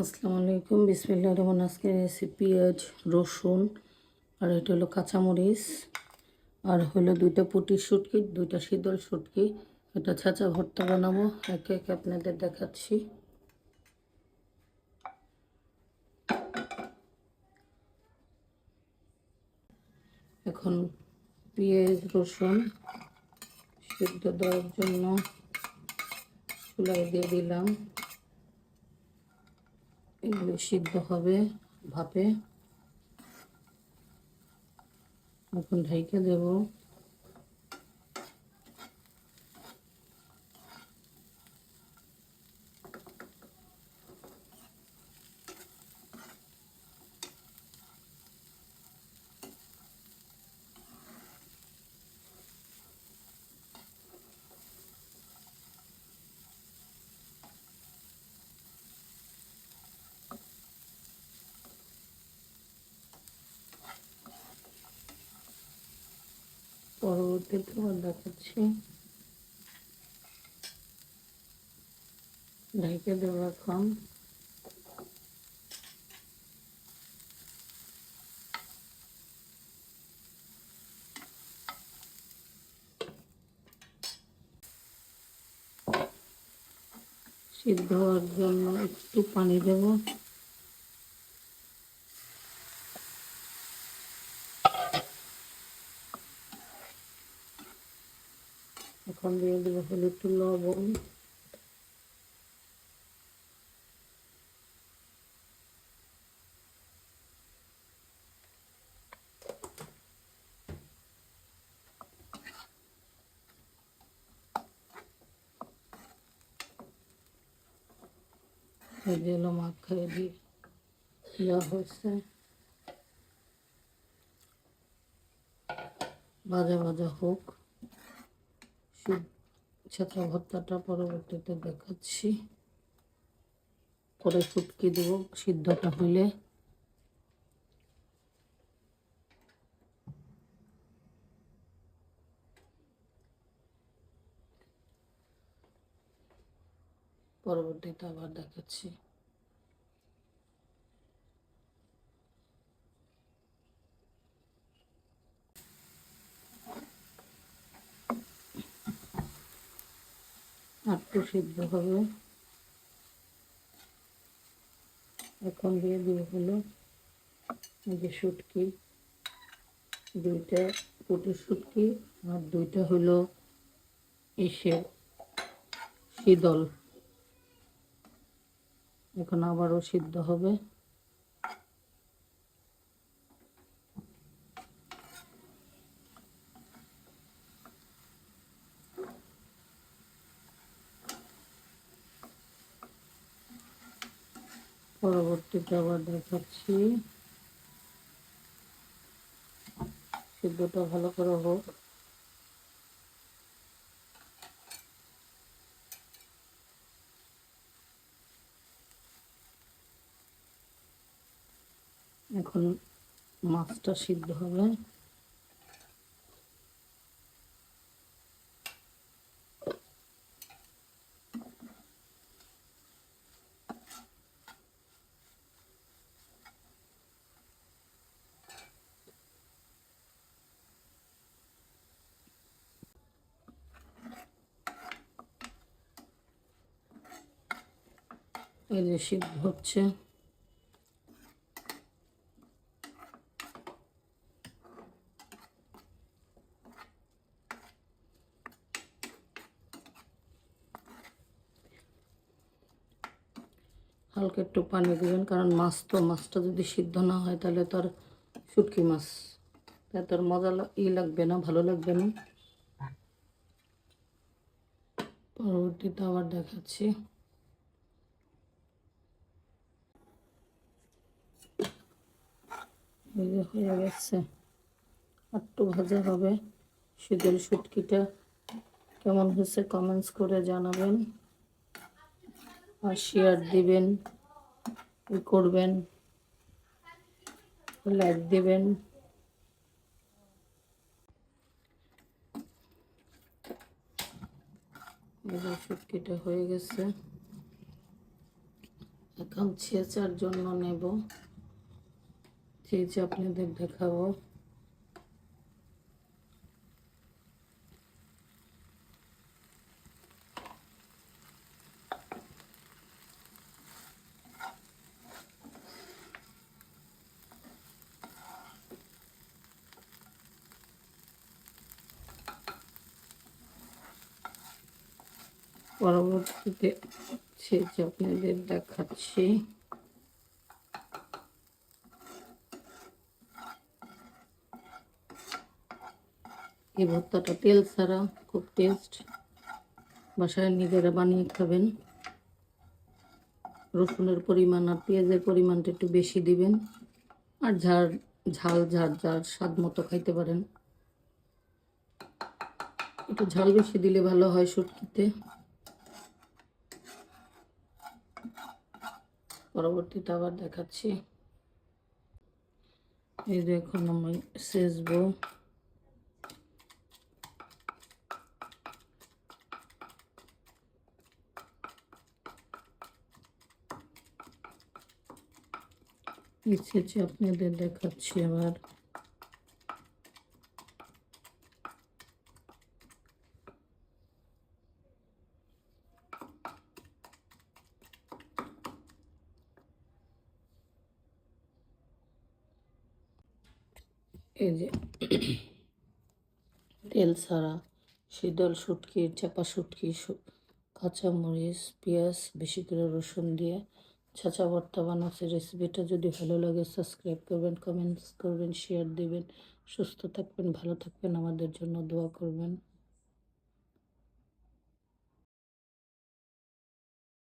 আসসালামু আলাইকুম, বিসমিল্লাহ রহমান আজকে নিয়েছি পেঁয়াজ রসুন, আর এটা হলো কাঁচামরিচ, আর হলো দুইটা পুটির শুটকি, দুইটা শীতল শুটকি। এটা ছাঁচা ভর্তা বানাবো, একে একে আপনাদের দেখাচ্ছি। এখন পেঁয়াজ, রসুন সিদ্ধ দেওয়ার জন্য চুলায় দিয়ে দিলাম। এগুলো সিদ্ধ হবে ভাপে। এখন ঢাইকে দেব। পরবর্তীতে আবার দেখাচ্ছি। ঢেকে দেবো এখন। সিদ্ধ হওয়ার জন্য একটু পানি দেবো। এখন দিয়ে দেবো হলো একটু লবণ। এই যে হলো মাখাই দিয়ে যা হয়েছে। ভাজা ভাজা হোক। ছেঁচা ভর্তাটা পরবর্তীতে দেখাচ্ছি পরে শুটকি দেব সিদ্ধটা হইলে পরবর্তীতে আবার দেখাচ্ছি আটটু সিদ্ধ হবে। এখন দিয়ে দিয়ে হলো যে শুটকি। দুইটা পুটি শুটকি আর দুইটা হলো এসে শীতল। এখন আবারও সিদ্ধ হবে। পরবর্তীতে আবার দেখাচ্ছি। সিদ্ধটা ভালো করে হোক। এখন মাছটা সিদ্ধ হবে। এই যে সিদ্ধ হচ্ছে হালকা একটু পানি দিবেন, কারণ মাছ তো, মাছটা যদি সিদ্ধ না হয় তাহলে তো আর শুটকি মাছ। তাই তোর মজা ই লাগবে না, ভালো লাগবে না। পরবর্তীতে আবার দেখাচ্ছি এই যে হয়ে গেছে। একটু ভাজা হবে। শীতল শুটকিটা কেমন হয়েছে কমেন্টস করে জানাবেন। আর শেয়ার দিবেন করবেন লাইক দিবেন। শুটকিটা হয়ে গেছে। এখন ছেঁচার জন্য নেব। ছেঁচে আপনাদের দেখাবো। পরবর্তীতে ছেঁচে আপনাদের দেখাচ্ছি। এই ভর্তাটা তেল ছাড়া খুব টেস্ট বাসায় নিজেরা বানিয়ে খাবেন। রসুনের পরিমাণ আর পেঁয়াজের পরিমাণটা একটু বেশি দিবেন। আর ঝাল ঝাল ঝাল ঝাল স্বাদ মতো খাইতে পারেন। একটু ঝাল বেশি দিলে ভালো হয় শুটকিতে। পরবর্তীতে আবার দেখাচ্ছি। এই দেখুন আমি সেচবো এসেছে আপনাদের দেখাচ্ছি আবার। এই যে, তেল ছাড়া শীতল শুটকি, চাপা শুটকি কাঁচামরিচ, পেঁয়াজ, বেশি করে রসুন দিয়ে ছাঁচা ভর্তা বানাচ্ছি রেসিপিটা যদি ভালো লাগে সাবস্ক্রাইব করবেন কমেন্টস করবেন শেয়ার দেবেন। সুস্থ থাকবেন, ভালো থাকবেন, আমাদের জন্য দোয়া করবেন।